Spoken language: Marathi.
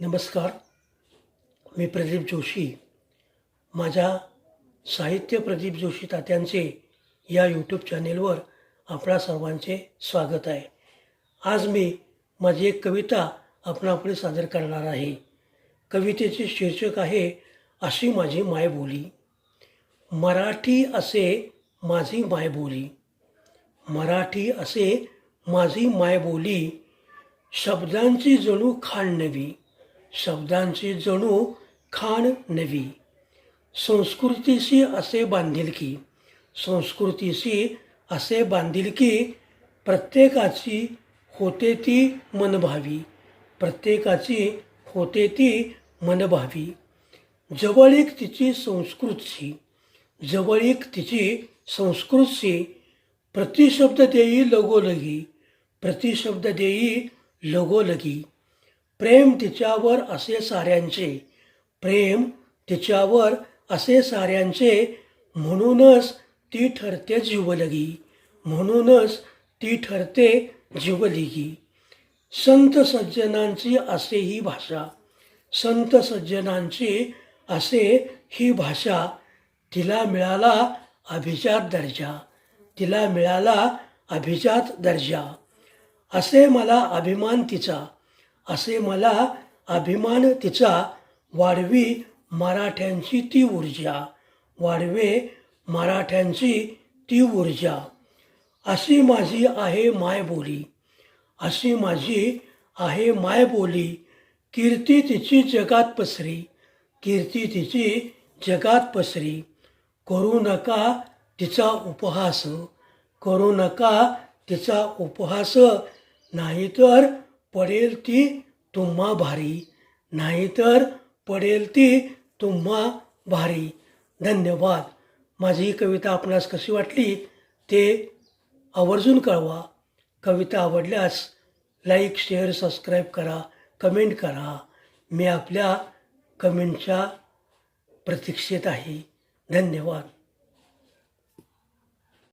नमस्कार. मी प्रदीप जोशी. माझ्या साहित्य प्रदीप जोशी तात्यांचे या यूट्यूब चॅनेलवर आपणा सर्वांचे स्वागत आहे. आज मी माझी एक कविता आपणापुढे सादर करणार आहे. कवितेचे शीर्षक आहे अशी माझी मायबोली. मराठी असे माझी मायबोली. मराठी असे माझी मायबोली. शब्दांची जणू खाण नवी. शब्दांची जणू खाण नवी. संस्कृतीशी असे बांधिलकी संस्कृतीशी असे बांधिलकी प्रत्येकाची होते ती मनभावी. प्रत्येकाची होते ती मनभावी. जवळीक तिची संस्कृतशी जवळीक तिची संस्कृतशी प्रतिशब्द देई लगोलगी प्रतिशब्द देई लगोलगी. प्रेम तिच्यावर असे साऱ्यांचे प्रेम तिच्यावर असे साऱ्यांचे म्हणूनच ती ठरते जीवलगी म्हणूनच ती ठरते जीवलगी. संत सज्जनांची असे ही भाषा संत सज्जनांची असे ही भाषा तिला मिळाला अभिजात दर्जा तिला मिळाला अभिजात दर्जा. असे मला अभिमान तिचा असे मला अभिमान तिचा. वाढवी मराठ्यांची ती ऊर्जा. वाढवे मराठ्यांची ती ऊर्जा. अशी माझी आहे मायबोली अशी माझी आहे मायबोली कीर्ती तिची जगात पसरी. कीर्ती तिची जगात पसरी. करू नका तिचा उपहास. करू नका तिचा उपहास. नाहीतर पडेल ती तुम्हा भारी. नाहीतर पडेल ती तुम्हा भारी. धन्यवाद. माझी ही कविता आपणास कशी वाटली ते आवर्जून कळवा. कविता आवडल्यास लाईक शेअर सबस्क्राईब करा कमेंट करा. मी आपल्या कमेंटच्या प्रतीक्षेत आहे. धन्यवाद.